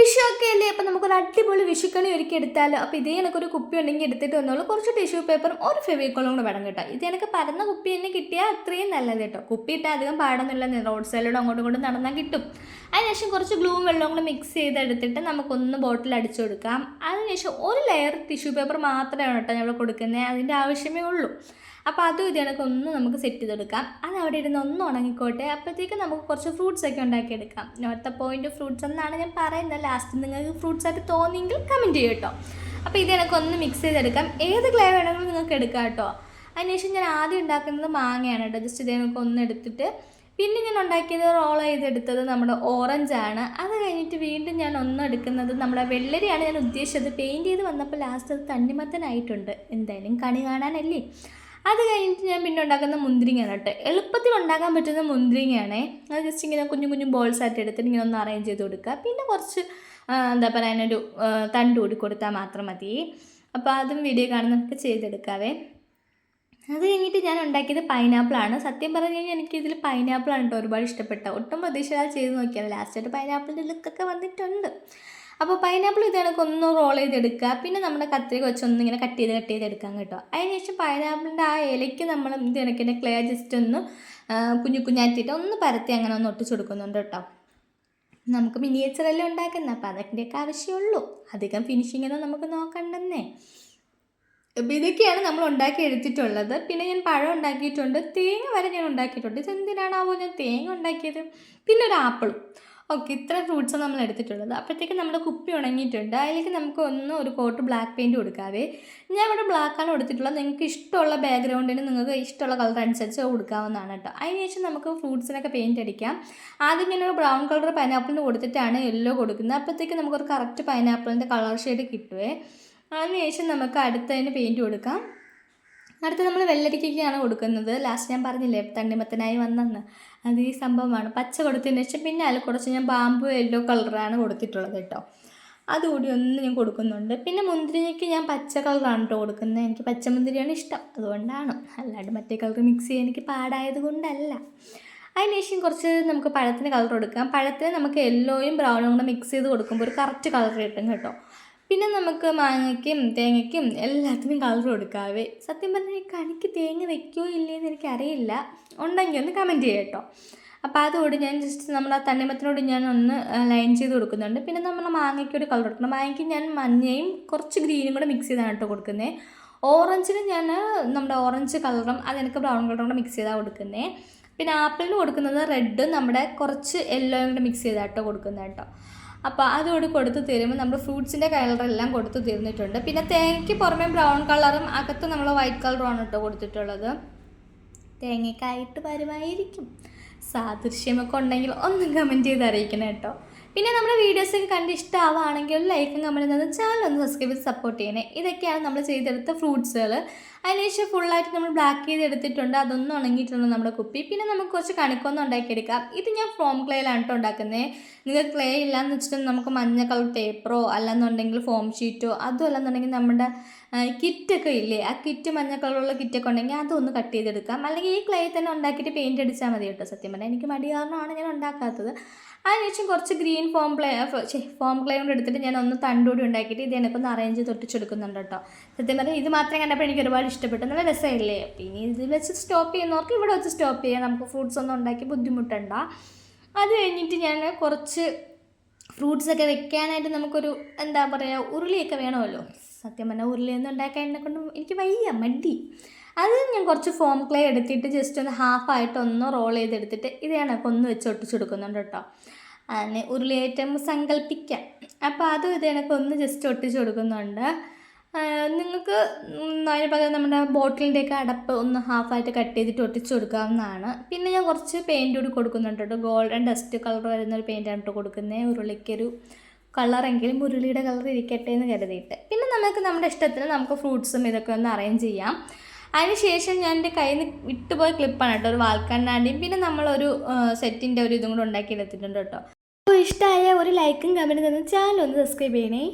വിഷു ഒക്കെ അല്ലേ അപ്പം നമുക്കൊരു അടിപൊളി വിഷുക്കണി ഒരുക്കി എടുത്താലോ? അപ്പോൾ ഇതേ എനിക്കൊരു കുപ്പി ഉണ്ടെങ്കിൽ എടുത്തിട്ട് വന്നോളൂ. കുറച്ച് ടിഷ്യൂ പേപ്പറും ഒരു ഫെവിക്കോളും കൂടെ വേണം കേട്ടോ. ഇത് എനിക്ക് പരന്ന കുപ്പി തന്നെ കിട്ടിയാൽ അത്രയും നല്ലത് കേട്ടോ. കുപ്പി ഇട്ടാൽ അധികം പാടൊന്നുമില്ല റോഡ് സൈഡിലൂടെ അങ്ങോട്ടും ഇങ്ങോട്ടും നടന്നാൽ കിട്ടും. അതിനുശേഷം കുറച്ച് ഗ്ലൂവും വെള്ളവും കൂടെ മിക്സ് ചെയ്തെടുത്തിട്ട് നമുക്കൊന്ന് ബോട്ടിൽ അടിച്ചു കൊടുക്കാം. അതിനുശേഷം ഒരു ലെയർ ടിഷ്യൂ പേപ്പർ മാത്രമാണ് കേട്ടോ ഞങ്ങൾ കൊടുക്കുന്നത് അതിന്റെ ആവശ്യമേ ഉള്ളൂ. അപ്പോൾ അതും ഇത് കണക്ക് ഒന്ന് നമുക്ക് സെറ്റ് ചെയ്തെടുക്കാം. അത് അവിടെ ഇരുന്ന് ഒന്ന് ഉണങ്ങിക്കോട്ടെ. അപ്പോഴത്തേക്ക് നമുക്ക് കുറച്ച് ഫ്രൂട്ട്സ് ഒക്കെ ഉണ്ടാക്കിയെടുക്കാം. നോർത്ത് പോയിന്റ് ഫ്രൂട്ട്സ് എന്നാണ് ഞാൻ പറയുന്നത്. ലാസ്റ്റ് നിങ്ങൾക്ക് ഫ്രൂട്ട്സ് ആയിട്ട് തോന്നിയെങ്കിൽ കമന്റ് ചെയ്യും കേട്ടോ. അപ്പോൾ ഇത് കണക്ക് ഒന്ന് മിക്സ് ചെയ്തെടുക്കാം. ഏത് ക്ലേ വേണമെങ്കിലും നിങ്ങൾക്ക് എടുക്കാം കേട്ടോ. അതിനുശേഷം ഞാൻ ആദ്യം ഉണ്ടാക്കുന്നത് മാങ്ങയാണ് കേട്ടോ. ജസ്റ്റ് ഇതേ നമുക്ക് ഒന്ന് എടുത്തിട്ട്. പിന്നെ ഞാൻ ഉണ്ടാക്കിയത് റോൾ ചെയ്തെടുത്തത് നമ്മുടെ ഓറഞ്ച് ആണ്. അത് കഴിഞ്ഞിട്ട് വീണ്ടും ഞാൻ ഒന്ന് എടുക്കുന്നത് നമ്മുടെ വെള്ളരിയാണ്. ഞാൻ ഉദ്ദേശിച്ചത് പെയിന്റ് ചെയ്ത് വന്നപ്പോൾ ലാസ്റ്റ് അത് തണ്ണിമത്തനായിട്ടുണ്ട്. എന്തായാലും കണി കാണാനല്ലേ? അത് കഴിഞ്ഞിട്ട് ഞാൻ പിന്നെ ഉണ്ടാക്കുന്ന മുന്തിരിങ്ങയാണ് കേട്ടോ. എളുപ്പത്തിൽ ഉണ്ടാക്കാൻ പറ്റുന്ന മുന്തിരിങ്ങയാണേ. അത് ജസ്റ്റ് ഇങ്ങനെ കുഞ്ഞു കുഞ്ഞു ബോൾസ് ആയിട്ട് എടുത്തിട്ട് ഇങ്ങനെ ഒന്ന് അറേഞ്ച് ചെയ്ത് കൊടുക്കുക. പിന്നെ കുറച്ച് എന്താ പറയുക അതിനൊരു തണ്ട് കൂടി കൊടുത്താൽ മാത്രം മതി. അപ്പോൾ അതും വീഡിയോ കാണുന്നതൊക്കെ ചെയ്തെടുക്കാവേ. അത് കഴിഞ്ഞിട്ട് ഞാൻ ഉണ്ടാക്കിയത് പൈനാപ്പിളാണ് സത്യം പറഞ്ഞു കഴിഞ്ഞാൽ എനിക്കിതിൽ പൈനാപ്പിളാണ് കേട്ടോ ഒരുപാട് ഇഷ്ടപ്പെട്ട ഒട്ടും പ്രതീക്ഷ ചെയ്ത് നോക്കിയാൽ ലാസ്റ്റായിട്ട് പൈനാപ്പിളിന്റെ ലുക്കൊക്കെ വന്നിട്ടുണ്ട്. അപ്പോൾ പൈനാപ്പിൾ ഇത് കണക്ക് ഒന്ന് റോൾ ചെയ്തെടുക്കുക. പിന്നെ നമ്മുടെ കത്രിക വെച്ച് ഒന്ന് ഇങ്ങനെ കട്ട് ചെയ്ത് കട്ട്. ചെയ്തെടുക്കാം കേട്ടോ അതിനുശേഷം പൈനാപ്പിളിന്റെ ആ ഇലയ്ക്ക് നമ്മൾ ഇത് കണക്കിന്റെ ക്ലേ ജസ്റ്റ് ഒന്ന് കുഞ്ഞു കുഞ്ഞാറ്റിയിട്ട് ഒന്ന് പരത്തി അങ്ങനെ ഒന്ന് ഒട്ടിച്ചു കൊടുക്കുന്നുണ്ട് കേട്ടോ. നമുക്ക് മിനിയേച്ചറെല്ലാം ഉണ്ടാക്കുന്ന അപ്പോൾ അതിന്റെയൊക്കെ ആവശ്യമുള്ളൂ. അധികം ഫിനിഷിംഗ് ഒന്നും നമുക്ക് നോക്കണ്ടെന്നേ. അപ്പോൾ ഇതൊക്കെയാണ് നമ്മൾ ഉണ്ടാക്കി എടുത്തിട്ടുള്ളത്. പിന്നെ ഞാൻ പഴം ഉണ്ടാക്കിയിട്ടുണ്ട്. തേങ്ങ വരെ ഞാൻ ഉണ്ടാക്കിയിട്ടുണ്ട്. ഇതെന്തിനാണാവോ ഞാൻ തേങ്ങ ഉണ്ടാക്കിയത്? പിന്നെ ഒരു ആപ്പിളും. ഓക്കെ ഇത്ര ഫ്രൂട്ട്സ് നമ്മൾ എടുത്തിട്ടുള്ളത്. അപ്പോഴത്തേക്ക് നമ്മുടെ കുപ്പി ഉണങ്ങിയിട്ടുണ്ട്. അതിലേക്ക് നമുക്ക് ഒന്ന് ഒരു കോട്ട് ബ്ലാക്ക് പെയിന്റ് കൊടുക്കാവേ. ഞാൻ ഇവിടെ ബ്ലാക്കാണ് കൊടുത്തിട്ടുള്ളത്. നിങ്ങൾക്ക് ഇഷ്ടമുള്ള ബാക്ക്ഗ്രൗണ്ടിന് നിങ്ങൾക്ക് ഇഷ്ടമുള്ള കളർ അനുസരിച്ച് കൊടുക്കാവുന്നതാണ് കേട്ടോ. അതിനുശേഷം നമുക്ക് ഫ്രൂട്ട്സിനൊക്കെ പെയിന്റ് അടിക്കാം. ആദ്യം ഞാൻ ഒരു ബ്രൗൺ കളർ പൈനാപ്പിളിന് കൊടുത്തിട്ടാണ് യെല്ലോ കൊടുക്കുന്നത്. അപ്പോഴത്തേക്ക് നമുക്കൊരു കറക്റ്റ് പൈനാപ്പിളിന്റെ കളർ ഷെയ്ഡ് കിട്ടുവേ. അതിനുശേഷം നമുക്ക് അടുത്തതിന് പെയിന്റ് കൊടുക്കാം. അടുത്ത് നമ്മൾ വെള്ളരിക്കയ്ക്കാണ് കൊടുക്കുന്നത്. ലാസ്റ്റ് ഞാൻ പറഞ്ഞില്ലേ തണ്ണിമത്തനായി വന്നെന്ന്. അത് ഈ സംഭവമാണ്. പച്ച കൊടുത്തതിന് ശേഷം പിന്നെ അതിൽ കുറച്ച് ഞാൻ ബാമ്പു യെല്ലോ കളറാണ് കൊടുത്തിട്ടുള്ളത് കേട്ടോ. അതുകൂടി ഒന്ന് ഞാൻ കൊടുക്കുന്നുണ്ട്. പിന്നെ മുന്തിരിക്ക് ഞാൻ പച്ച കളറാണ് കേട്ടോ കൊടുക്കുന്നത്. എനിക്ക് പച്ച മുന്തിരിയാണ് ഇഷ്ടം. അതുകൊണ്ടാണ്. അല്ലാണ്ട് മറ്റേ കളർ മിക്സ് ചെയ്യാൻ എനിക്ക് പാടായത് കൊണ്ടല്ല. അതിനുശേഷം കുറച്ച് നമുക്ക് പഴത്തിന് കളർ കൊടുക്കാം പഴത്തിന് നമുക്ക് യെല്ലോയും ബ്രൗണും കൂടെ മിക്സ് ചെയ്ത് കൊടുക്കുമ്പോൾ ഒരു കറക്റ്റ് കളർ കിട്ടും കേട്ടോ. പിന്നെ നമുക്ക് മാങ്ങയ്ക്കും തേങ്ങയ്ക്കും എല്ലാത്തിനും കളർ കൊടുക്കാവേ. സത്യം പറഞ്ഞാൽ കണിക്ക് തേങ്ങ വെക്കുമോ ഇല്ലയെന്ന് എനിക്കറിയില്ല. ഉണ്ടെങ്കിൽ ഒന്ന് കമന്റ് ചെയ്യാം കേട്ടോ. അപ്പോൾ അതുകൊണ്ട് ഞാൻ ജസ്റ്റ് നമ്മൾ ആ തണ്ണിമത്തിനോട് ഞാൻ ഒന്ന് ലൈൻ ചെയ്ത് കൊടുക്കുന്നുണ്ട്. പിന്നെ നമ്മൾ മാങ്ങയ്ക്ക് ഒരു കളർ കൊടുക്കണം. മാങ്ങയ്ക്ക് ഞാൻ മഞ്ഞയും കുറച്ച് ഗ്രീനും കൂടെ മിക്സ് ചെയ്താണ് കേട്ടോ കൊടുക്കുന്നത് ഓറഞ്ചിന് ഞാൻ നമ്മുടെ ഓറഞ്ച് കളറും അതെനിക്ക് ബ്രൗൺ കളറും കൂടെ മിക്സ് ചെയ്താണ് കൊടുക്കുന്നത് പിന്നെ ആപ്പിളിന് കൊടുക്കുന്നത് റെഡ് നമ്മുടെ കുറച്ച് യെല്ലോയും കൂടെ മിക്സ് ചെയ്താട്ടോ കൊടുക്കുന്നത് കേട്ടോ. അപ്പോൾ അതുകൂടി കൊടുത്ത് തീരുമ്പോൾ നമ്മൾ ഫ്രൂട്ട്സിന്റെ കളറെല്ലാം കൊടുത്ത് തീർന്നിട്ടുണ്ട് പിന്നെ തേങ്ങയ്ക്ക് പുറമെ ബ്രൗൺ കളറും അകത്ത് നമ്മൾ വൈറ്റ് കളറുമാണ് കേട്ടോ കൊടുത്തിട്ടുള്ളത്. തേങ്ങയ്ക്കായിട്ട് വരുമായിരിക്കും സാദൃശ്യമൊക്കെ ഉണ്ടെങ്കിൽ ഒന്നും കമന്റ് ചെയ്ത് അറിയിക്കണം കേട്ടോ. പിന്നെ നമ്മുടെ വീഡിയോസൊക്കെ കണ്ട് ഇഷ്ടമാവുകയാണെങ്കിൽ ലൈക്കും കമന്റ് തന്ന് ചാനൽ ഒന്ന് സബ്സ്ക്രൈബ് ചെയ്ത് സപ്പോർട്ട് ചെയ്യണേ. ഇതൊക്കെയാണ് നമ്മൾ ചെയ്തെടുത്ത ഫ്രൂട്ട്സുകൾ അതിനുശേഷം ഫുള്ളായിട്ട് നമ്മൾ ബ്ലാക്ക് ചെയ്ത് എടുത്തിട്ടുണ്ട്. അതൊന്നും ഉണങ്ങിയിട്ടുണ്ട് നമ്മുടെ കുപ്പി. പിന്നെ നമുക്ക് കുറച്ച് കണിക്കൊന്നും ഉണ്ടാക്കിയെടുക്കാം. ഇത് ഞാൻ ഫോം ക്ലേയിലാണ് കേട്ടോ ഉണ്ടാക്കുന്നത് നിങ്ങൾക്ക് ക്ലേ ഇല്ലയെന്ന് വെച്ചിട്ടുണ്ടെങ്കിൽ നമുക്ക് മഞ്ഞ കളർ പേപ്പറോ അല്ലെന്നുണ്ടെങ്കിൽ ഫോം ഷീറ്റോ അതും അല്ലെന്നുണ്ടെങ്കിൽ നമ്മുടെ കിറ്റൊക്കെ ഇല്ലേ? ആ കിറ്റ് മഞ്ഞ കളറുള്ള കിറ്റൊക്കെ ഉണ്ടെങ്കിൽ അതൊന്ന് കട്ട് ചെയ്തെടുക്കാം. അല്ലെങ്കിൽ ഈ ക്ലേ തന്നെ ഉണ്ടാക്കിയിട്ട് പെയിന്റ് അടിച്ചാൽ മതി കേട്ടോ സത്യം പറഞ്ഞാൽ. എനിക്ക് മടി കാരണമാണ് ഞാൻ ഉണ്ടാക്കാത്തത്. അതിനുശേഷം കുറച്ച് green foam clay foam clay കൊണ്ട് എടുത്തിട്ട് ഞാൻ ഒന്ന് തണ്ടൂടി ഉണ്ടാക്കിയിട്ട് ഇത് എനിക്കൊന്ന് അറേഞ്ച് ചെയ്ത് ഒട്ടിച്ചെടുക്കുന്നുണ്ട് കേട്ടോ. സത്യം പറഞ്ഞാൽ ഇത് മാത്രം കണ്ടപ്പോൾ എനിക്ക് ഒരുപാട് ഇഷ്ടപ്പെട്ടു. നല്ല രസമില്ലേ പിന്നെ ഇത് വെച്ച് സ്റ്റോപ്പ് ചെയ്യുന്നവർക്ക് ഇവിടെ വെച്ച് സ്റ്റോപ്പ് ചെയ്യാം. നമുക്ക് ഫ്രൂട്ട്സ് ഒന്നും ഉണ്ടാക്കി ബുദ്ധിമുട്ടണ്ട. അത് കഴിഞ്ഞിട്ട് ഞാൻ കുറച്ച് ഫ്രൂട്ട്സ് ഒക്കെ വെക്കാനായിട്ട് നമുക്കൊരു എന്താ പറയുക ഉരുളിയൊക്കെ വേണമല്ലോ. സത്യം പറഞ്ഞാൽ ഉരുളിയൊന്നും ഉണ്ടാക്കാൻ എന്നെ കൊണ്ട് എനിക്ക് വയ്യ മടി. അത് ഞാൻ കുറച്ച് ഫോം ക്ലേ എടുത്തിട്ട് ജസ്റ്റ് ഒന്ന് ഹാഫായിട്ട് ഒന്ന് റോൾ ചെയ്തെടുത്തിട്ട് ഇത് കണക്ക് ഒന്ന് വെച്ച് ഒട്ടിച്ചു കൊടുക്കുന്നുണ്ട് കേട്ടോ. അതിന് ഉരുളിയേറ്റം സങ്കല്പിക്കാം അപ്പോൾ അതും ഇത് ഒന്ന് ജസ്റ്റ് ഒട്ടിച്ചു കൊടുക്കുന്നുണ്ട്. നിങ്ങൾക്ക് അതിന് പകരം നമ്മുടെ ബോട്ടിലിന്റെയൊക്കെ അടപ്പ് ഒന്ന് ഹാഫായിട്ട് കട്ട് ചെയ്തിട്ട് ഒട്ടിച്ചു കൊടുക്കാവുന്നതാണ്. പിന്നെ ഞാൻ കുറച്ച് പെയിന്റ് കൂടി കൊടുക്കുന്നുണ്ട് കേട്ടോ. ഗോൾഡൻ ഡസ്റ്റ് കളർ വരുന്ന ഒരു പെയിന്റാണ് കേട്ടോ കൊടുക്കുന്നത് ഉരുളിക്കൊരു കളറെങ്കിലും ഉരുളിയുടെ കളർ ഇരിക്കട്ടെ എന്ന് കരുതിയിട്ട്. പിന്നെ നമുക്ക് നമ്മുടെ ഇഷ്ടത്തിന് നമുക്ക് ഫ്രൂട്ട്സും ഇതൊക്കെ ഒന്ന് അറേഞ്ച് ചെയ്യാം. അതിനുശേഷം ഞാൻ എന്റെ കയ്യിൽ നിന്ന് വിട്ടുപോയ ക്ലിപ്പാണ് കേട്ടോ. ഒരു വാൽക്കണ്ണാണ്ടിയും പിന്നെ നമ്മളൊരു സെറ്റിന്റെ ഒരു ഇതും കൂടെ ഉണ്ടാക്കി എടുത്തിട്ടുണ്ട് കേട്ടോ. അപ്പോൾ ഇഷ്ടമായ ഒരു ലൈക്കും കമന്റും തന്ന് ചാനൽ ഒന്ന് സബ്സ്ക്രൈബ് ചെയ്യണേ.